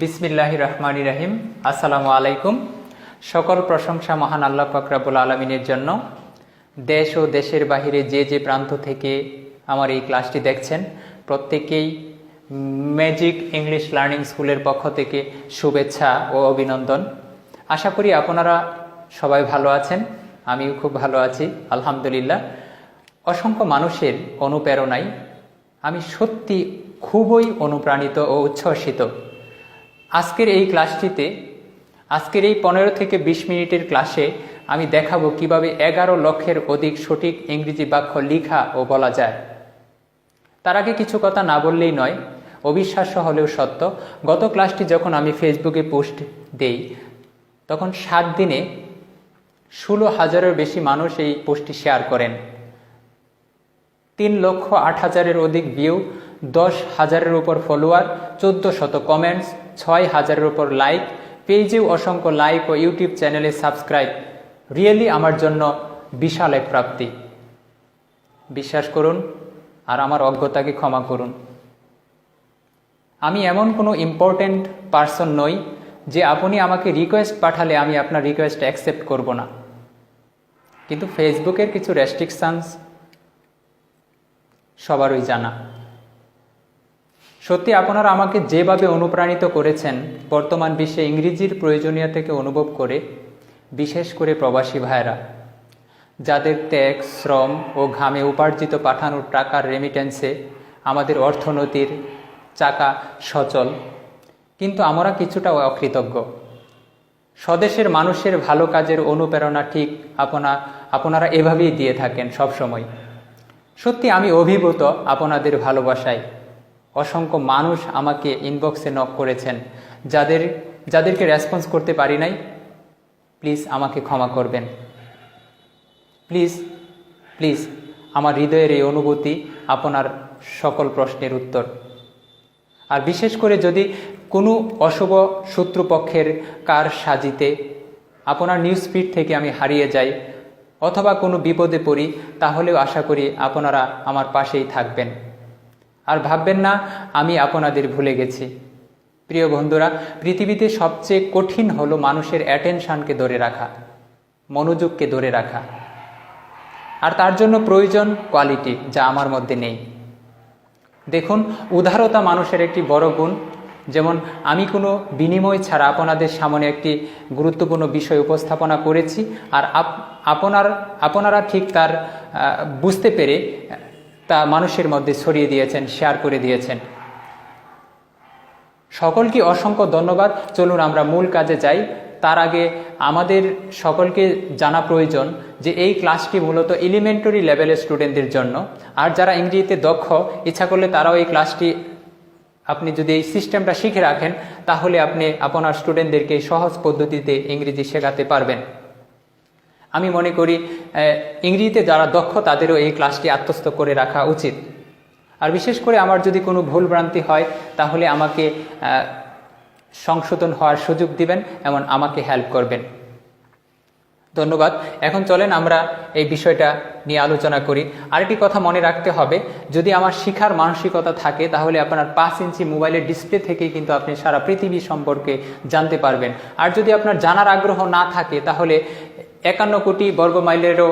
বিসমিল্লাহ রহমান রাহিম। আসসালামু আলাইকুম। সকল প্রশংসা মহান আল্লাহ ফকরাবুল আলমিনের জন্য। দেশ ও দেশের বাহিরে যে যে প্রান্ত থেকে আমার এই ক্লাসটি দেখছেন প্রত্যেকেই ম্যাজিক ইংলিশ লার্নিং স্কুলের পক্ষ থেকে শুভেচ্ছা ও অভিনন্দন। আশা করি আপনারা সবাই ভালো আছেন, আমিও খুব ভালো আছি, আলহামদুলিল্লাহ। অসংখ্য মানুষের অনুপ্রেরণায় আমি সত্যি খুবই অনুপ্রাণিত ও উচ্ছ্বসিত। আজকের এই ক্লাসটিতে, আজকের এই পনেরো থেকে বিশ মিনিটের ক্লাসে আমি দেখাবো কীভাবে এগারো লক্ষের অধিক সঠিক ইংরেজি বাক্য লিখা ও বলা যায়। তার আগে কিছু কথা না বললেই নয়, অবিশ্বাস্য হলেও সত্য। গত ক্লাসটি যখন আমি ফেসবুকে পোস্ট দেই, তখন সাত দিনে ষোলো হাজারের বেশি মানুষ এই পোস্টটি শেয়ার করেন। তিন লক্ষ আট হাজারের অধিক ভিউ, দশ হাজারের উপর ফলোয়ার, চোদ্দ শত কমেন্টস ছয় হাজারের উপর লাইক পেজেও অসংখ্য লাইক ও ইউটিউব চ্যানেলে সাবস্ক্রাইব রিয়েলি আমার জন্য বিশাল এক প্রাপ্তি। বিশ্বাস করুন আর আমার অজ্ঞতাকে ক্ষমা করুন। আমি এমন কোনো ইম্পর্ট্যান্ট পার্সন নই যে আপনি আমাকে রিকোয়েস্ট পাঠালে আমি আপনার রিকোয়েস্ট অ্যাকসেপ্ট করব না। কিন্তু ফেসবুকের কিছু রেস্ট্রিকশানস সবারই জানা। সত্যি আপনারা আমাকে যেভাবে অনুপ্রাণিত করেছেন, বর্তমান বিশ্বে ইংরেজির প্রয়োজনীয়তাকে অনুভব করে, বিশেষ করে প্রবাসী ভাইরা যাদের ত্যাগ, শ্রম ও ঘামে উপার্জিত পাঠানোর টাকার রেমিটেন্সে আমাদের অর্থনীতির চাকা সচল। কিন্তু আমরা কিছুটা অকৃতজ্ঞ। স্বদেশের মানুষের ভালো কাজের অনুপ্রেরণা ঠিক আপনা, আপনারা এভাবেই দিয়ে থাকেন সবসময়। সত্যি আমি অভিভূত আপনাদের ভালোবাসায়। অসংখ্য মানুষ আমাকে ইনবক্সে নক করেছেন। যাদের, যাদেরকে রেসপন্স করতে পারি নাই প্লিজ আমাকে ক্ষমা করবেন। প্লিজ প্লিজ আমার হৃদয়ের এই অনুভূতি আপনার সকল প্রশ্নের উত্তর। আর বিশেষ করে যদি কোনো অশুভ শত্রুপক্ষের কার সাজিতে আপনার নিউজ ফিড থেকে আমি হারিয়ে যাই, অথবা কোনো বিপদে পড়ি, তাহলেও আশা করি আপনারা আমার পাশেই থাকবেন। আর ভাববেন না, আমি আপনাদের ভুলে গেছি। প্রিয় বন্ধুরা, পৃথিবীতে সবচেয়ে কঠিন হলো মানুষের অ্যাটেনশানকে ধরে রাখা, মনোযোগকে ধরে রাখা। আর তার জন্য প্রয়োজন কোয়ালিটি যা আমার মধ্যে নেই। দেখুন, উদারতা মানুষের একটি বড় গুণ, যেমন আমি কোনো বিনিময় ছাড়া আপনাদের সামনে একটি গুরুত্বপূর্ণ বিষয় উপস্থাপনা করেছি, আর আপনার, আপনারা ঠিক তার বুঝতে পেরে তা মানুষের মধ্যে ছড়িয়ে দিয়েছেন শেয়ার করে দিয়েছেন। সকলকে অসংখ্য ধন্যবাদ। চলুন আমরা মূল কাজে যাই। তার আগে আমাদের সকলকে জানা প্রয়োজন যে এই ক্লাসটি মূলত এলিমেন্টারি লেভেলের স্টুডেন্টদের জন্য। আর যারা ইংরেজিতে দক্ষ, ইচ্ছা করলে তারাও এই ক্লাসটি আপনি যদি এই সিস্টেমটা শিখে রাখেন, তাহলে আপনি আপনার স্টুডেন্টদেরকে সহজ পদ্ধতিতে ইংরেজি শেখাতে পারবেন। আমি মনে করি ইংরেজিতে যারা দক্ষ, তাদেরও এই ক্লাসটি আত্মস্থ করে রাখা উচিত। আর বিশেষ করে আমার যদি কোনো ভুল ভ্রান্তি হয়, তাহলে আমাকে সংশোধন হওয়ার সুযোগ দিবেন, এমন আমাকে হেল্প করবেন। ধন্যবাদ। এখন চলেন আমরা এই বিষয়টা নিয়ে আলোচনা করি। আরেকটি কথা মনে রাখতে হবে, যদি আমার শিখার মানসিকতা থাকে, তাহলে আপনার পাঁচ ইঞ্চি মোবাইলের ডিসপ্লে থেকেই কিন্তু আপনি সারা পৃথিবী সম্পর্কে জানতে পারবেন। আর যদি আপনার জানার আগ্রহ না থাকে, তাহলে একান্ন কোটি বর্গ মাইলেরও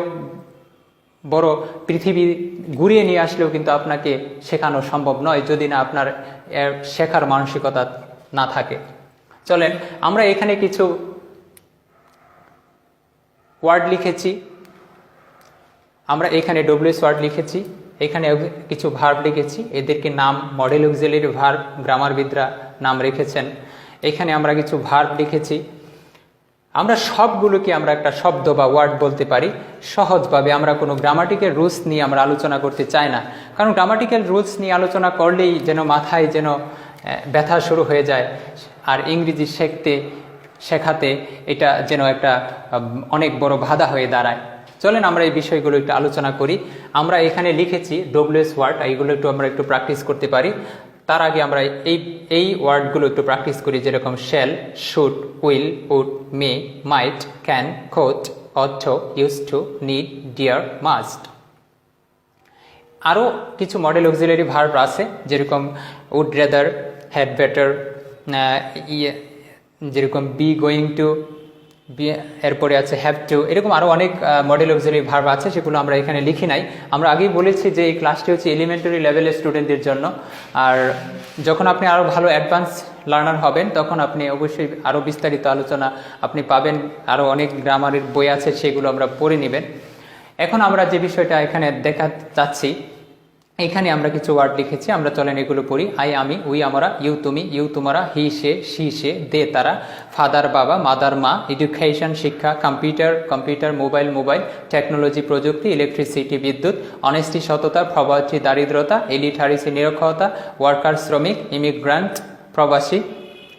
বড় পৃথিবী ঘুরিয়ে নিয়ে আসলেও কিন্তু আপনাকে শেখানো সম্ভব নয় যদি না আপনার শেখার মানসিকতা না থাকে। চলেন, আমরা এখানে কিছু ওয়ার্ড লিখেছি। আমরা এখানে ডব্লিউএস ওয়ার্ড লিখেছি, এখানে কিছু ভার্ব লিখেছি। এদেরকে নাম, মডেল অক্সিলারি ভার্ব, গ্রামারবিদরা নাম রেখেছেন। এখানে আমরা কিছু ভার্ব লিখেছি। আমরা সবগুলোকে আমরা একটা শব্দ বা ওয়ার্ড বলতে পারি। সহজভাবে আমরা কোনো গ্রামাটিক্যাল রুলস নিয়ে আমরা আলোচনা করতে চাই না। কারণ গ্রামাটিক্যাল রুলস নিয়ে আলোচনা করলেই যেন মাথায় যেন ব্যথা শুরু হয়ে যায়। আর ইংরেজি শিখতে, শেখাতে এটা যেন একটা অনেক বড় বাধা হয়ে দাঁড়ায়। চলেন আমরা এই বিষয়গুলো একটু আলোচনা করি। আমরা এখানে লিখেছি ডব্লিউএস ওয়ার্ড এইগুলো একটু আমরা একটু প্র্যাকটিস করতে পারি। তার আগে আমরা এই এই ওয়ার্ডগুলো একটু প্র্যাকটিস করি, যেরকম shall should will would may might can could অর্থ use to need dare must আরও কিছু মডেল অক্সিলারি ভার্ব আছে, যেরকম উড রেদার হ্যাড বেটার যেরকম বি গোয়িং টু এরপরে আছে হ্যাভ টু এরকম আরও অনেক মডেল অক্সিলারি ভার্ব আছে সেগুলো আমরা এখানে লিখি নাই। আমরা আগেই বলেছি যে এই ক্লাসটি হচ্ছে এলিমেন্টারি লেভেলের স্টুডেন্টদের জন্য। আর যখন আপনি আরও ভালো অ্যাডভান্স লার্নার হবেন, তখন আপনি অবশ্যই আরও বিস্তারিত আলোচনা আপনি পাবেন। আরও অনেক গ্রামারের বই আছে, সেগুলো আমরা পড়ে নেবেন। এখন আমরা যে বিষয়টা এখানে দেখা চাচ্ছি এখানে আমরা কিছু ওয়ার্ড লিখেছি, আমরা চলেন এগুলো পড়ি। আই, আমি, উই, আমরা, ইউ, তুমি, ইউ, তোমারা, হি, সে সি সে, দে, তারা, ফাদার, বাবা, মাদার, মা, এডুকেশন, শিক্ষা, computer computer, mobile mobile, technology, প্রযুক্তি, ইলেকট্রিসিটি, বিদ্যুৎ অনেস্টি সততা, প্রবাসী, দারিদ্রতা, এলিটারিসি, নিরক্ষরতা ওয়ার্কার শ্রমিক ইমিগ্রান্ট প্রবাসী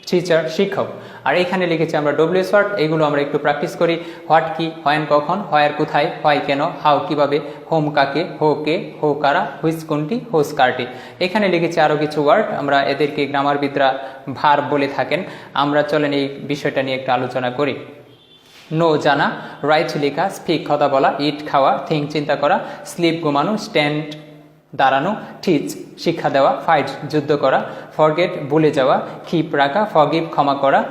টিচার শিক্ষক। আর এখানে লিখেছি আমরা ডব্লিউএস ওয়ার্ড এগুলো আমরা একটু প্র্যাকটিস করি। হোয়াট কি হয়েন কখন হয়ার কোথায় হয় কেন হাউ কীভাবে হোম কাকে হো কে হো কারা হুইস কোনটি হোস কারটি। এখানে লিখেছি আরও কিছু ওয়ার্ড আমরা এদেরকে গ্রামারবিদরা ভার বলে থাকেন। আমরা চলেন এই বিষয়টা নিয়ে একটু আলোচনা করি। নো জানা রাইট লেখা স্পিক কথা বলা ইট খাওয়া থিঙ্ক চিন্তা করা স্লিপ ঘুমানো স্ট্যান্ড দাঁড়ানো টিচ শিক্ষা দেওয়া ফাইট যুদ্ধ করা ফরগেট ভুলে যাওয়া কিপ রাখা ফগিভ ক্ষমা করা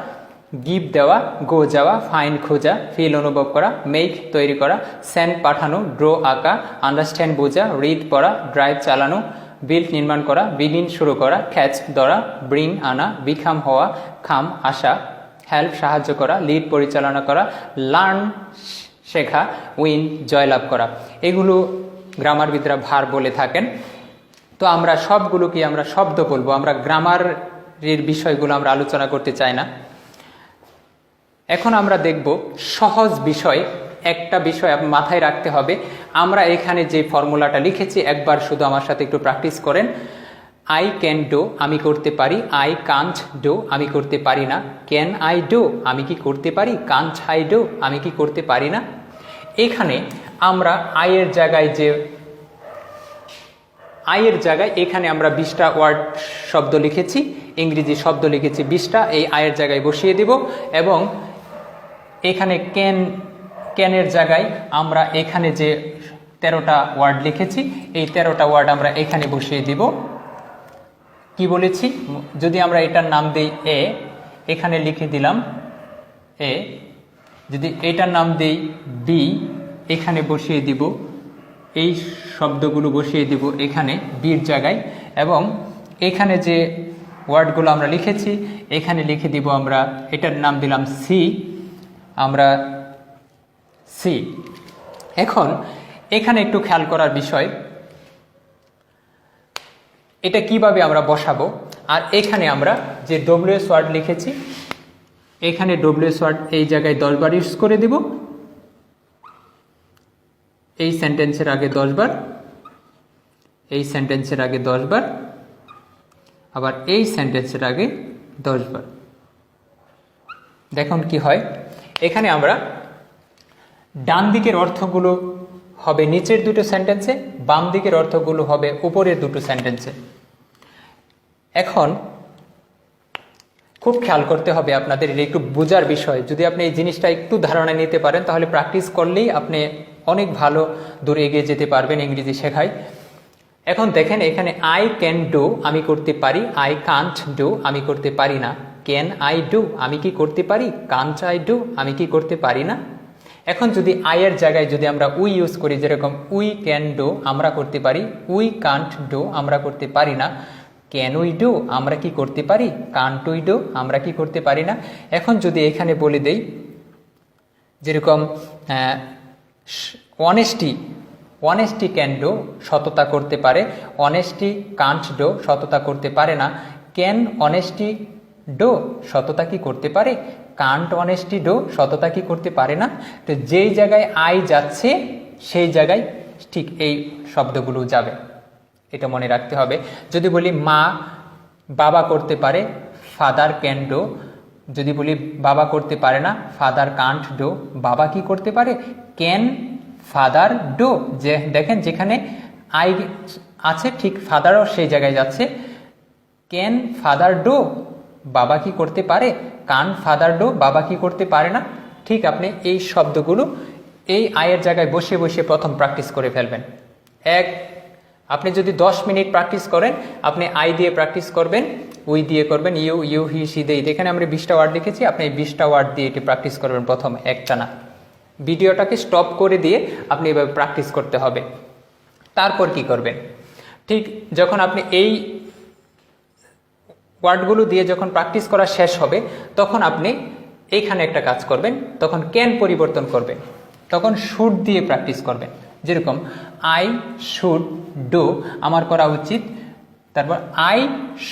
গিভ দেওয়া গো যাওয়া ফাইন খোঁজা ফিল অনুভব করা মেক তৈরি করা সেন্ড পাঠানো ড্র আঁকা আন্ডারস্ট্যান্ড বোঝা রিড পড়া ড্রাইভ চালানো বিল্ড নির্মাণ করা বিগিন শুরু করা ক্যাচ ধরা ব্রিং আনা বিখাম হওয়া খাম আসা হেল্প সাহায্য করা লিড পরিচালনা করা লার্ন শেখা উইন জয়লাভ করা। এগুলো গ্রামারবিদরা ভার বলে থাকেন। তো আমরা সবগুলোকে আমরা শব্দ বলব। আমরা গ্রামারের বিষয়গুলো আমরা আলোচনা করতে চাই না। এখন আমরা দেখব সহজ বিষয়, একটা বিষয় মাথায় রাখতে হবে। আমরা এখানে যে ফর্মুলাটা লিখেছি, একবার শুধু আমার সাথে একটু প্র্যাকটিস করেন। আই ক্যান ডো আমি করতে পারি। আই কান্ট ডো আমি করতে পারি না। ক্যান আই ডো আমি কি করতে পারি? কান্ট আই ডো আমি কি করতে পারি না? এখানে আমরা আয়ের জায়গায় যে আয়ের জায়গায় এখানে আমরা বিশটা ওয়ার্ড শব্দ লিখেছি, ইংরেজি শব্দ লিখেছি বিশটা, এই আয়ের জায়গায় বসিয়ে দিব এবং এখানে ক্যান ক্যানের জায়গায় আমরা এখানে যে তেরোটা ওয়ার্ড লিখেছি, এই তেরোটা ওয়ার্ড আমরা এখানে বসিয়ে দিব। কি বলেছি? যদি আমরা এটার নাম দিই এ, এখানে লিখে দিলাম এ, যদি এটার নাম দিই বি এখানে বসিয়ে দিব, এই শব্দগুলো বসিয়ে দিব এখানে, বীর জায়গায়, এবং এখানে যে ওয়ার্ডগুলো আমরা লিখেছি, এখানে লিখে দিব আমরা, এটার নাম দিলাম সি আমরা সি এখন, এখানে একটু খেয়াল করার বিষয়, এটা কীভাবে আমরা বসাবো, আর এখানে আমরা যে ডব্লিউএস ওয়ার্ড লিখেছি, এখানে ডব্লিউএস ওয়ার্ড এই জায়গায় দশবার ইউজ করে দিব এই সেন্টেন্সের আগে দশবার, এই সেন্টেন্সের আগে দশবার, আবার এই সেন্টেন্সের আগে দশবার। দেখুন কি হয়। এখানে আমরা ডান দিকের অর্থগুলো হবে নিচের দুটো সেন্টেন্সে বাম দিকের অর্থগুলো হবে উপরের দুটো সেন্টেন্সে এখন খুব খেয়াল করতে হবে আপনাদের, এটা একটু বোঝার বিষয়। যদি আপনি এই জিনিসটা একটু ধারণা নিতে পারেন, তাহলে প্র্যাকটিস করলেই আপনি অনেক ভালো দূর এগিয়ে যেতে পারবেন ইংরেজি শেখায়। এখন দেখেন এখানে আই ক্যান ডু আমি করতে পারি। আই কান্ট ডু আমি করতে পারি না। ক্যান আই ডু আমি কি করতে পারি? কান্ট আই ডু আমি কি করতে পারি না? এখন যদি আয়ের জায়গায় যদি আমরা উই ইউজ করি, যেরকম উই ক্যান ডো আমরা করতে পারি। উই কান্ট ডো আমরা করতে পারি না। ক্যান উই ডু আমরা কি করতে পারি? কান্ট উই ডো আমরা কি করতে পারি না? এখন যদি এখানে বলে দেই, যেরকম অনেস্টি অনেস্টি ক্যান ডো সততা করতে পারে অনেস্টি কান্ট ডো সততা করতে পারে না। ক্যান অনেস্টি ডো সততা কি করতে পারে? কান্ট অনেস্টি ডো সততা কি করতে পারে না? তো যেই জায়গায় আই যাচ্ছে, সেই জায়গায় ঠিক এই শব্দগুলো যাবে। এটা মনে রাখতে হবে। যদি বলি মা বাবা করতে পারে ফাদার ক্যান ডো যদি বলি বাবা করতে পারে না ফাদার কান্ট ডো বাবা কি করতে পারে? ক্যান ফাদার ডো যে দেখেন যেখানে আই আছে, ঠিক ফাদারও সেই জায়গায় যাচ্ছে। ক্যান ফাদার ডো বাবা কি করতে পারে? কান ফাদার ডো বাবা কি করতে পারে না? ঠিক আপনি এই শব্দগুলো এই আয়ের জায়গায় বসে বসে প্রথম প্র্যাকটিস করে ফেলবেন। এক, আপনি যদি দশ মিনিট প্র্যাকটিস করেন, আপনি আই দিয়ে প্র্যাকটিস করবেন উই দিয়ে করবেন ইউ ইউ হি সি দেই এখানে আমরা বিশটা ওয়ার্ড লিখেছি, আপনি বিশটা ওয়ার্ড দিয়ে এটি প্র্যাকটিস করবেন প্রথম একটানা। ভিডিওটাকে স্টপ করে দিয়ে আপনি এভাবে প্র্যাকটিস করতে হবে। তারপর কি করবেন? ঠিক যখন আপনি এই ওয়ার্ডগুলো দিয়ে যখন প্র্যাকটিস করা শেষ হবে, তখন আপনি এইখানে একটা কাজ করবেন, তখন ক্যান পরিবর্তন করবেন, তখন শুড দিয়ে প্র্যাকটিস করবেন। যেরকম আই শুড ডু আমার করা উচিত, তারপর আই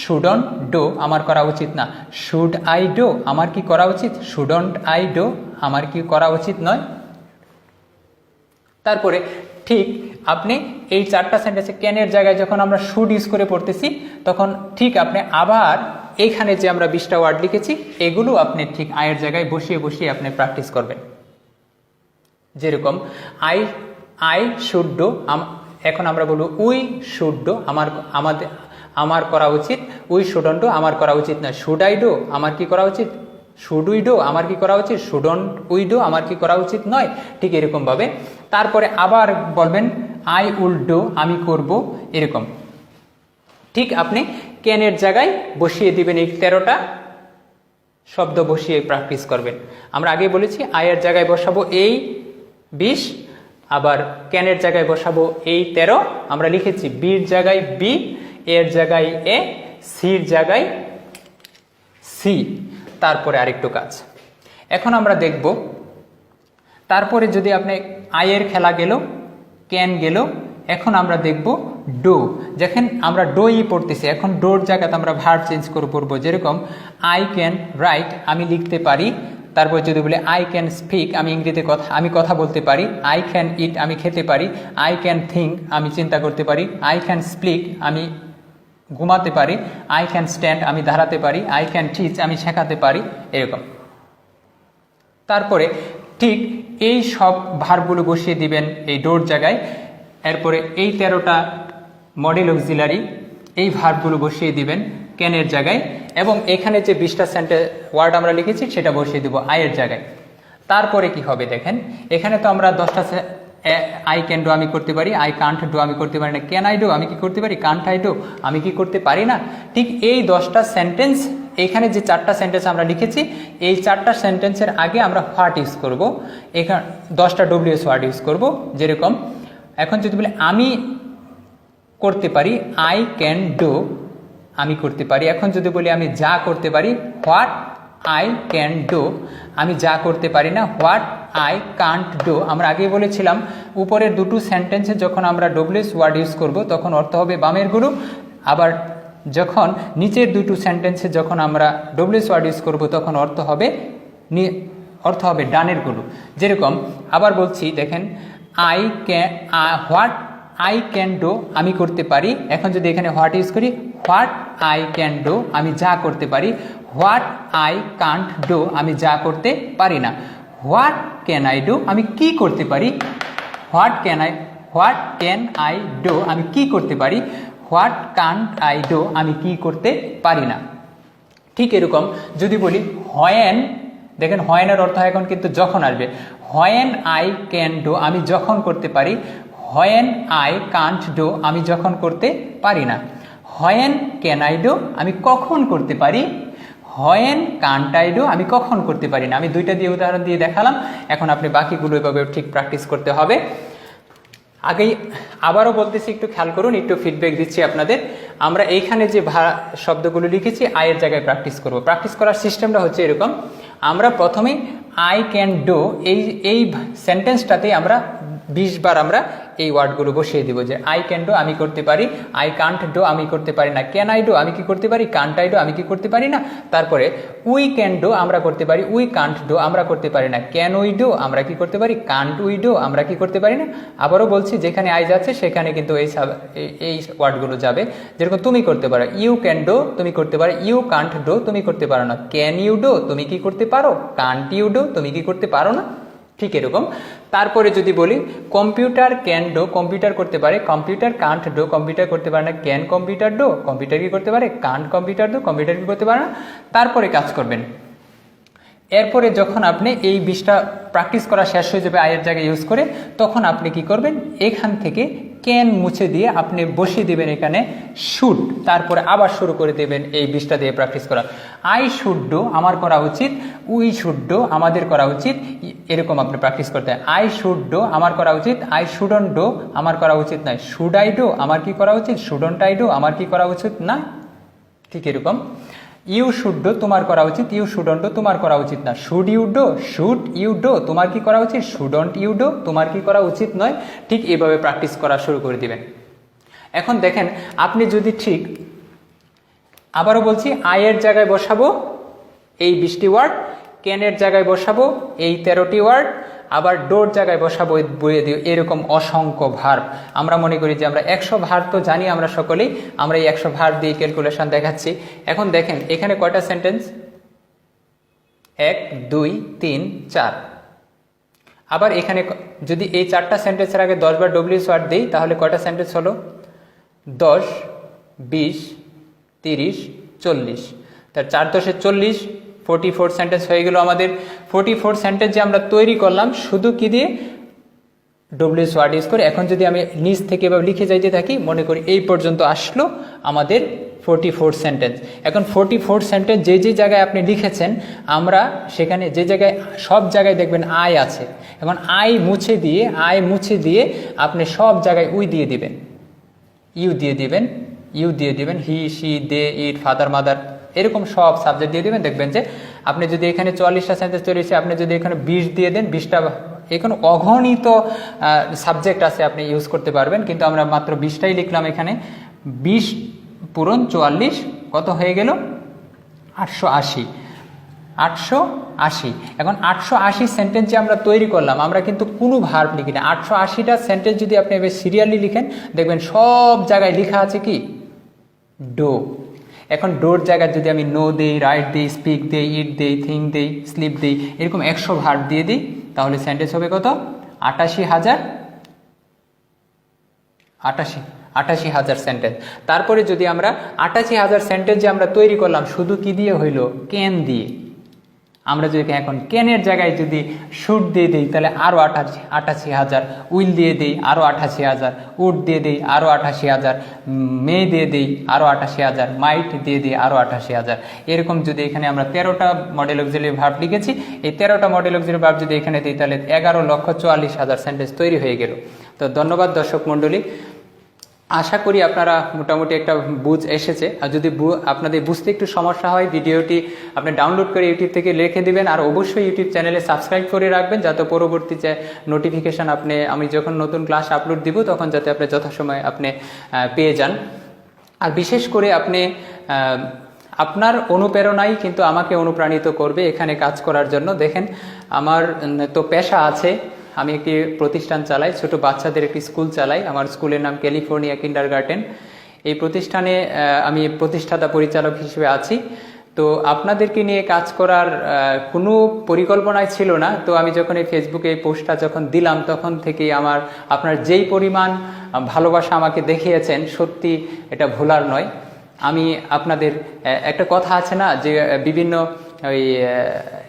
শুডন্ট ডো আমার করা উচিত না। শুড আই ডো আমার কি করা উচিত? শুডন্ট আই ডো আমার কি করা উচিত নয়। তারপরে ঠিক আপনি এই চারটা সেন্টেন্সে ক্যানের জায়গায় যখন আমরা শুড ইউজ করে পড়তেছি, তখন ঠিক আপনি আবার এইখানে যে আমরা বিশটা ওয়ার্ড লিখেছি, এগুলো আপনি ঠিক আয়ের জায়গায় বসিয়ে বসিয়ে আপনি প্র্যাকটিস করবেন। যেরকম আই আই শুড ডো এখন আমরা বলব উই শুড ডো আমার, আমাদের, আমার করা উচিত উই শুডন ডো আমার করা উচিত না শুড আই ডো আমার কি করা উচিত? শুড উই ডো আমার কি করা উচিত? শুডন উই ডো আমার কি করা উচিত নয়? ঠিক এরকমভাবে তারপরে আবার বলবেন, আই উল ডো, আমি করব, এরকম। ঠিক আপনি ক্যানের জায়গায় বসিয়ে দিবেন এই তেরোটা শব্দ বসিয়ে প্র্যাকটিস করবেন। আমরা আগে বলেছি আয়ের জায়গায় বসাবো এই বিশ, আবার ক্যানের জায়গায় বসাবো এই তেরো। আমরা লিখেছি, বির জায়গায় বি, এর জায়গায় এ, সির জায়গায় সি। তারপরে আরেকটু কাজ। এখন আমরা দেখব তারপরে যদি আপনি আয়ের খেলা গেল ক্যান গেল, এখন আমরা দেখব ডো। যেখানে আমরা ডোই পড়তেছি, এখন ডোর জায়গাতে আমরা ভার্ব চেঞ্জ করে পড়ব। যেরকম আই ক্যান রাইট আমি লিখতে পারি, তারপর যদি বলে আই ক্যান স্পিক আমি ইংরেজিতে কথা, আমি কথা বলতে পারি আই ক্যান ইট আমি খেতে পারি আই ক্যান থিঙ্ক আমি চিন্তা করতে পারি আই ক্যান স্পিক আমি ঘুমাতে পারি আই ক্যান স্ট্যান্ড আমি দাঁড়াতে পারি আই ক্যান টিচ আমি শেখাতে পারি, এরকম। তারপরে ঠিক এই সব ভারগুলো বসিয়ে দিবেন এই ডোর জায়গায়। এরপরে এই তেরোটা মডেল অক্সিলারি এই ভারগুলো বসিয়ে দিবেন ক্যানের জায়গায় এবং এখানে যে বিশটা সেন্টে ওয়ার্ড আমরা লিখেছি, সেটা বসিয়ে দেবো আয়ের জায়গায়। তারপরে কি হবে দেখেন, এখানে তো আমরা দশটা আই ক্যান ডো আমি করতে পারি আই কান্ট ডো আমি করতে পারি না। ক্যান আই ডো আমি কি করতে পারি? কান্ট আই ডো আমি কি করতে পারি না? ঠিক এই দশটা সেন্টেন্স এখানে যে চারটা সেন্টেন্স আমরা লিখেছি, এই চারটা সেন্টেন্সের আগে আমরা হোয়াট ইউজ করব? এখানে, দশটা ডব্লিউএস ওয়ার্ড ইউজ করব, যেরকম, এখন যদি বলি আমি করতে পারি আই ক্যান ডো আমি করতে পারি। এখন যদি বলি আমি যা করতে পারি হোয়াট আই ক্যান ডো আমি যা করতে পারি না হোয়াট আই কান্ট ডো আমরা আগে বলেছিলাম, উপরের দুটো সেন্টেন্সে যখন আমরা ডব্লিউএস ওয়ার্ড ইউজ করব, তখন অর্থ হবে বামের গুরু। আবার যখন নিচের দুটো সেন্টেন্সে যখন আমরা ডব্লিউএস ওয়ার্ড ইউজ করব, তখন অর্থ হবে অর্থ হবে ডানেরগুলো যেরকম, আবার বলছি, দেখেন I can what I can do আমি করতে পারি। এখন যদি এখানে হোয়াট ইউজ করি হোয়াট আই ক্যান ডো আমি যা করতে পারি হোয়াট আই কান্ট ডো আমি যা করতে পারি না। হোয়াট ক্যান আই ডো আমি কি করতে পারি? What can I what can I do আমি কি করতে পারি? হোয়াট কান্ট আই ডো আমি কি করতে পারি না? ঠিক এরকম যদি বলি হয়েন দেখেন হয়েনের অর্থ এখন কিন্তু যখন আসবে। হয়েন আই ক্যান ডো আমি যখন করতে পারি। হয়েন আই কান্ট ডো আমি যখন করতে পারি না। হয়েন ক্যান আই ডো আমি কখন করতে পারি? হয়েন কান্ট আই ডো আমি কখন করতে পারি না? আমি দুইটা দিয়ে উদাহরণ দিয়ে দেখালাম। এখন আপনি বাকিগুলো এভাবে ঠিক প্র্যাকটিস করতে হবে। আগেই আবারও বলতেছি, একটু খেয়াল করুন, একটু ফিডব্যাক দিচ্ছি আপনাদের। আমরা এইখানে যে শব্দগুলো লিখেছি আয়ের জায়গায় প্র্যাকটিস করব। প্র্যাকটিস করার সিস্টেমটা হচ্ছে এরকম। আমরা প্রথমেই আই ক্যান ডো এই এই সেন্টেন্সটাতেই আমরা বিশ বার আমরা এই ওয়ার্ডগুলো বসিয়ে দিব যে আই ক্যান ডো আমি করতে পারি। আই কান্ট ডো আমি করতে পারি না। ক্যান আই ডো আমি কি করতে পারি? কান্ট আই ডো আমি কি করতে পারি না? তারপরে উই ক্যান ডো আমরা করতে পারি। উই কান্ট ডো আমরা করতে পারি না। ক্যান উই ডো আমরা কি করতে পারি? কান্ট উই ডো আমরা কি করতে পারি না? আবারও বলছি, যেখানে আই যাচ্ছে, সেখানে কিন্তু এই এই ওয়ার্ডগুলো যাবে। যেরকম তুমি করতে পারো। ইউ ক্যান ডো তুমি করতে পারো। ইউ কান্ট ডো তুমি করতে পারো না। ক্যান ইউ ডো তুমি কি করতে পারো? কান্ট ইউ ডো তুমি কি করতে পারো না? ঠিক এরকম। তারপরে যদি বলি কম্পিউটার ক্যান ডো কম্পিউটার করতে পারে কম্পিউটার কান্ট ডো কম্পিউটার করতে পারে না ক্যান কম্পিউটার ডো কম্পিউটার কি করতে পারে কান্ট কম্পিউটার ডো কম্পিউটার কি করতে পারে না। তারপরে কাজ করবেন। এরপরে যখন আপনি এই বিষটা প্র্যাকটিস করা শেষ হয়ে যাবে আয়ের জায়গায় ইউজ করে, তখন আপনি কি করবেন? এখান থেকে ক্যান মুছে দিয়ে আপনি বসিয়ে দেবেন এখানে শুড তারপরে আবার শুরু করে দেবেন এই বিষটা দিয়ে প্র্যাকটিস করা। আই শুড ডো আমার করা উচিত উই শুড ডো আমাদের করা উচিত, এরকম আপনি প্র্যাকটিস করতে। হয় আই শুড ডো আমার করা উচিত আই শুডন ডো আমার করা উচিত নয়। শুড আই ডো আমার কি করা উচিত? শুডন্ট আই ডো আমার কি করা উচিত? না। ঠিক এরকম। ইউ শুড ডো তোমার করা উচিত ইউ শুডন্ট ডো তোমার করা উচিত না। Should you do should you do তোমার কি করা উচিত? শুডন্ট ইউ ডো তোমার কি করা উচিত নয়। ঠিক এইভাবে প্র্যাকটিস করা শুরু করে দিবেন। এখন দেখেন, আপনি যদি ঠিক, আবারও বলছি, আয়ের জায়গায় বসাবো, এই বৃষ্টি ওয়ার্ড ক্যানের জায়গায় বসাবো, এই তেরোটি ওয়ার্ড, আবার ডোর জায়গায় বসাবো বইয়ে দিও, এরকম অসংখ্য ভার আমরা মনে করি যে আমরা একশো ভার তো জানি আমরা সকলেই, আমরা এই একশো ভার দিয়ে ক্যালকুলেশন দেখাচ্ছি। এখন দেখেন, এখানে কয়টা সেন্টেন্স? এক, দুই, তিন, চার। আবার এখানে যদি এই চারটা সেন্টেন্সের আগে দশ বার ডব্লিউস ওয়ার্ড দিই, তাহলে কয়টা সেন্টেন্স হলো? দশ, বিশ, তিরিশ, চল্লিশ। তার চার দশে চল্লিশ ফোর্টি ফোর সেন্টেন্স হয়ে গেল আমাদের। ফোর্টি ফোর সেন্টেন্স যে আমরা তৈরি করলাম, শুধু কি দিয়ে? ডব্লিউএস ওয়ার্ড ইউজ করে এখন যদি আমি নিজ থেকে এভাবে লিখে যাইতে থাকি, মনে করি এই পর্যন্ত আসলো আমাদের ফোর্টি ফোর সেন্টেন্স এখন ফোর্টি ফোর সেন্টেন্স যে যে জায়গায় আপনি লিখেছেন, আমরা সেখানে যে জায়গায়, সব জায়গায় দেখবেন আয় আছে। এখন আয় মুছে দিয়ে, আয় মুছে দিয়ে আপনি সব জায়গায় উই দিয়ে দিবেন। ইউ দিয়ে দিবেন, ইউ দিয়ে দিবেন, he she they, it, father, mother. এরকম সব সাবজেক্ট দিয়ে দেবেন, দেখবেন যে আপনি যদি এখানে চুয়াল্লিশটা সেন্টেন্স তৈরি হয়েছে, আপনি যদি এখানে বিশ দিয়ে দেন, বিশটা এখানে অগণিত সাবজেক্ট আছে আপনি ইউজ করতে পারবেন, কিন্তু আমরা মাত্র বিশটাই লিখলাম এখানে। বিশ পূরণ চুয়াল্লিশ, কত হয়ে গেল? আটশো আশি। আটশো আশি। এখন আটশো আশি সেন্টেন্স যে আমরা তৈরি করলাম, আমরা কিন্তু কোনো ভার্ব লিখি না। আটশো আশিটা সেন্টেন্স যদি আপনি এবার সিরিয়ালি লিখেন, দেখবেন সব জায়গায় লেখা আছে কি? ডো এখন ডোর জায়গায় যদি আমি নো দেই রাইট দিই স্পিক দিই ইট দিই থিং দিই স্লিপ দিই, এরকম একশো ভার্ব দিয়ে দিই, তাহলে সেন্টেন্স হবে কত? আটাশি হাজার, আটাশি আটাশি হাজার সেন্টেন্স তারপরে যদি আমরা আটাশি হাজার সেন্টেন্স যে আমরা তৈরি করলাম, শুধু কি দিয়ে হইল? ক্যান দিয়ে। আমরা যদি এখন ক্যানের জায়গায় যদি শুট দিয়ে দিই, তাহলে আরও আঠাশি আটাশি হাজার। উইল দিয়ে দিই আরও আঠাশি হাজার। উড দিয়ে দিই আরও আঠাশি হাজার। মে দিয়ে দিই আরও আঠাশি হাজার। মাইট দিয়ে দিই আরও আঠাশি হাজার। এরকম যদি এখানে আমরা তেরোটা মডেল অক্সিলারি ভাব লিখেছি, এই তেরোটা মডেল অক্সিলারি ভাব যদি এখানে দিই, তাহলে এগারো লক্ষ চুয়াল্লিশ হাজার সেন্টেন্স তৈরি হয়ে গেল। তো ধন্যবাদ দর্শক মণ্ডলী। আশা করি আপনারা মোটামুটি একটা বুঝ এসেছে। আর যদি আপনাদের বুঝতে একটু সমস্যা হয়, ভিডিওটি আপনি ডাউনলোড করে ইউটিউব থেকে লিখে দিবেন। আর অবশ্যই ইউটিউব চ্যানেলে সাবস্ক্রাইব করে রাখবেন, যাতে পরবর্তী যে নোটিফিকেশান আপনি আমি যখন নতুন ক্লাস আপলোড দিব, তখন যাতে আপনি যথাসময়ে আপনি পেয়ে যান। আর বিশেষ করে আপনি আপনার অনুপ্রেরণাই কিন্তু আমাকে অনুপ্রাণিত করবে এখানে কাজ করার জন্য। দেখেন, আমার তো পেশা আছে। আমি একটি প্রতিষ্ঠান চালাই, ছোট বাচ্চাদের একটি স্কুল চালাই। আমার স্কুলের নাম ক্যালিফোর্নিয়া কিন্ডার গার্ডেন এই প্রতিষ্ঠানে আমি প্রতিষ্ঠাতা পরিচালক হিসেবে আছি। তো আপনাদেরকে নিয়ে কাজ করার কোনো পরিকল্পনাই ছিল না। তো আমি যখন এই ফেসবুকে এই পোস্টটা যখন দিলাম, তখন থেকেই আমার, আপনার যেই পরিমাণ ভালোবাসা আমাকে দেখিয়েছেন, সত্যি এটা ভোলার নয়। আমি আপনাদের একটা কথা আছে না যে বিভিন্ন ওই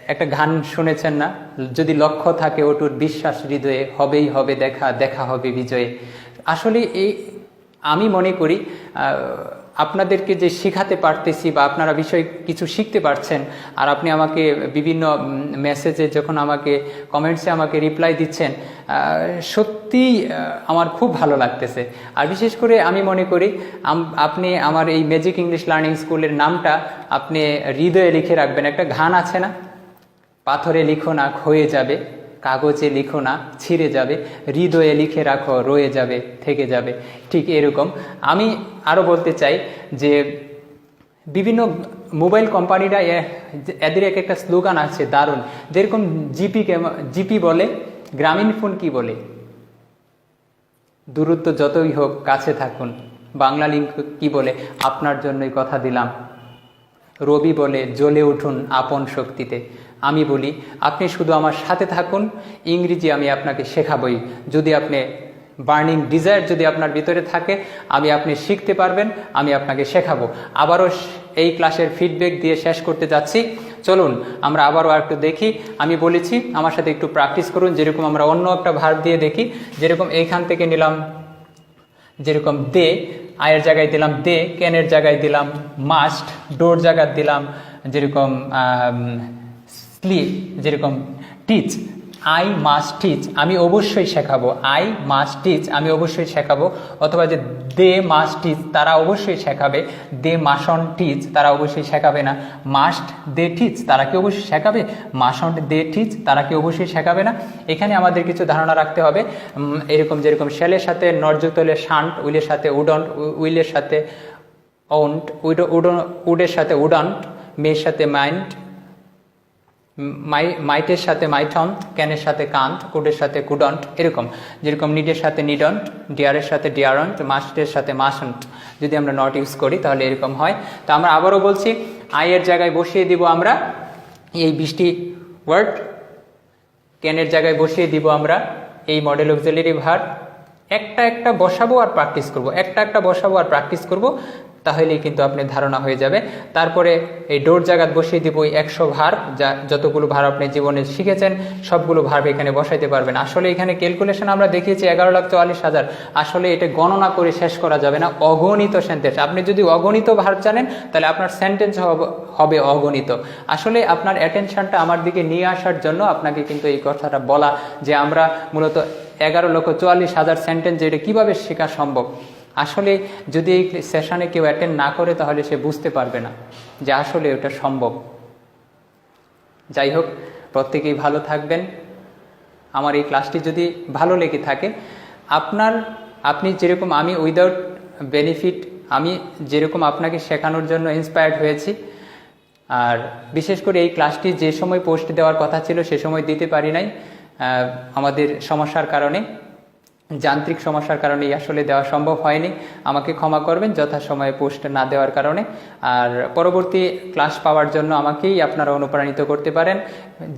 একটা গান শুনেছেন না? যদি লক্ষ্য থাকে ওটুর বিশ্বাস হৃদয়ে, হবেই হবে দেখা দেখা হবে বিজয়ে। আসলে এই, আমি মনে করি আপনাদেরকে যে শেখাতে পারতেছি বা আপনারা বিষয় কিছু শিখতে পারছেন, আর আপনি আমাকে বিভিন্ন মেসেজে যখন আমাকে কমেন্টসে আমাকে রিপ্লাই দিচ্ছেন সত্যি আমার খুব ভালো লাগতেছে। আর বিশেষ করে আমি মনে করি আপনি আমার এই ম্যাজিক ইংলিশ লার্নিং স্কুলের নামটা আপনি হৃদয়ে লিখে রাখবেন। একটা গান আছে না? পাথরে লিখো না, ক্ষয়ে যাবে। কাগজে লিখো না, ছিঁড়ে যাবে। হৃদয়ে লিখে রাখো, রয়ে যাবে, থেকে যাবে। ঠিক এরকম। আমি আরও বলতে চাই যে বিভিন্ন মোবাইল কোম্পানিরা এদের এক একটা স্লোগান আছে, দারুণ। যেরকম জিপি জিপি বলে, গ্রামীণ ফোন কি বলে? দূরত্ব যতই হোক, কাছে থাকুন। বাংলা লিঙ্ক কি বলে? আপনার জন্যই কথা দিলাম। রবি বলে, জ্বলে উঠুন আপন শক্তিতে। আমি বলি, আপনি শুধু আমার সাথে থাকুন, ইংরেজি আমি আপনাকে শেখাবই। যদি আপনি বার্নিং ডিজায়ার যদি আপনার ভিতরে থাকে, আমি আপনি শিখতে পারবেন, আমি আপনাকে শেখাবো। আবারও এই ক্লাসের ফিডব্যাক দিয়ে শেষ করতে যাচ্ছি। চলুন, আমরা আবারও একটু দেখি। আমি বলেছি, আমার সাথে একটু প্র্যাকটিস করুন, যেরকম আমরা অন্য একটা ভার দিয়ে দেখি। যেরকম এইখান থেকে নিলাম, যেরকম দে, আয়ের জায়গায় দিলাম দে ক্যানের জায়গায় দিলাম মাস্ট, ডোর জায়গায় দিলাম, যেরকম স্লিপ যেরকম টিচ আই মাস্ট টিচ আমি অবশ্যই শেখাবো। আই মাস্ট টিচ আমি অবশ্যই শেখাবো। অথবা যে দে মাস্ট টিচ তারা অবশ্যই শেখাবে। দে মাসন টিচ তারা অবশ্যই শেখাবে না। মাস্ট দে টিচ তারা কি অবশ্যই শেখাবে? মাসন দে টিচ তারা কি অবশ্যই শেখাবে না? এখানে আমাদের কিছু ধারণা রাখতে হবে। এরকম যেরকম শেলের সাথে নর্যুক্ত হলে শান্ট, উইলের সাথে উডন্ট, উইলের সাথে উড উডন, উডের সাথে উডন্ট, মেয়ের সাথে মাইন্ড মাই, মাইটের সাথে মাইঠন্ট ক্যানের সাথে কান্ট, কুডের সাথে কুডন্ট, এরকম। যেরকম নিডের সাথে নিডন্ট, ডিয়ারের সাথে ডিয়ারন্ট, মাস্টের সাথে মাসন্ট যদি আমরা নট ইউজ করি, তাহলে এরকম হয়। তো আমরা আবারও বলছি আয়ের জায়গায় বসিয়ে দিব আমরা এই বৃষ্টি ওয়ার্ড। ক্যানের জায়গায় বসিয়ে দিব আমরা এই মডেল অক্সিলারি ভার। একটা একটা বসাবো আর প্র্যাকটিস করব। একটা একটা বসাবো আর প্র্যাকটিস করব। তাহলেই কিন্তু আপনার ধারণা হয়ে যাবে। তারপরে এই ডোর জায়গাত বসিয়ে দিব ওই একশো ভার, যা যতগুলো ভার আপনি জীবনে শিখেছেন, সবগুলো ভার এখানে বসাইতে পারবেন। আসলে এখানে ক্যালকুলেশন আমরা দেখিয়েছি এগারো লাখ চুয়াল্লিশ হাজার। আসলে এটা গণনা করে শেষ করা যাবে না, অগণিত সেন্টেন্স আপনি যদি অগণিত ভার জানেন, তাহলে আপনার সেন্টেন্স হবে অগণিত। আসলে আপনার অ্যাটেনশনটা আমার দিকে নিয়ে আসার জন্য আপনাকে কিন্তু এই কথাটা বলা যে আমরা মূলত এগারো লক্ষ চুয়াল্লিশ হাজার সেন্টেন্স এটা কীভাবে শেখা সম্ভব। আসলে যদি এই সেশনে কেউ অ্যাটেন্ড না করে, তাহলে সে বুঝতে পারবে না যে আসলে ওটা সম্ভব। যাই হোক প্রত্যেকেই ভালো থাকবেন। আমার এই ক্লাসটি যদি ভালো লেগে থাকে, আপনার, আপনি যেরকম আমি উইদাউট বেনিফিট আমি যেরকম আপনাকে শেখানোর জন্য ইন্সপায়ার্ড হয়েছি, আর বিশেষ করে এই ক্লাসটি যে সময় পোস্ট দেওয়ার কথা ছিল, সে সময় দিতে পারি নাই আমাদের সমস্যার কারণে। যান্ত্রিক সমস্যার কারণে আসলে দেওয়া সম্ভব হয়নি। আমাকে ক্ষমা করবেন যথাসময়ে পোস্ট না দেওয়ার কারণে। আর পরবর্তী ক্লাস পাওয়ার জন্য আমাকেই আপনারা অনুপ্রাণিত করতে পারেন।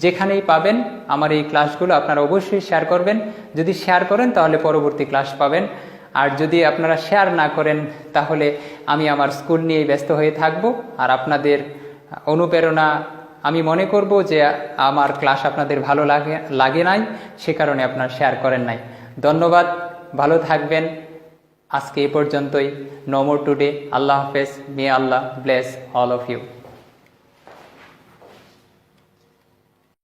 যেখানেই পাবেন আমার এই ক্লাসগুলো আপনারা অবশ্যই শেয়ার করবেন। যদি শেয়ার করেন তাহলে পরবর্তী ক্লাস পাবেন। আর যদি আপনারা শেয়ার না করেন তাহলে আমি আমার স্কুল নিয়েই ব্যস্ত হয়ে থাকব। আর আপনাদের অনুপ্রেরণা আমি মনে করব যে আমার ক্লাস আপনাদের ভালো লাগে লাগে নাই, সে কারণে আপনারা শেয়ার করেন নাই। ধন্যবাদ, ভালো থাকবেন। আজকে এ পর্যন্তই। নমর টুডে আল্লাহ হাফেজ। May Allah bless all of you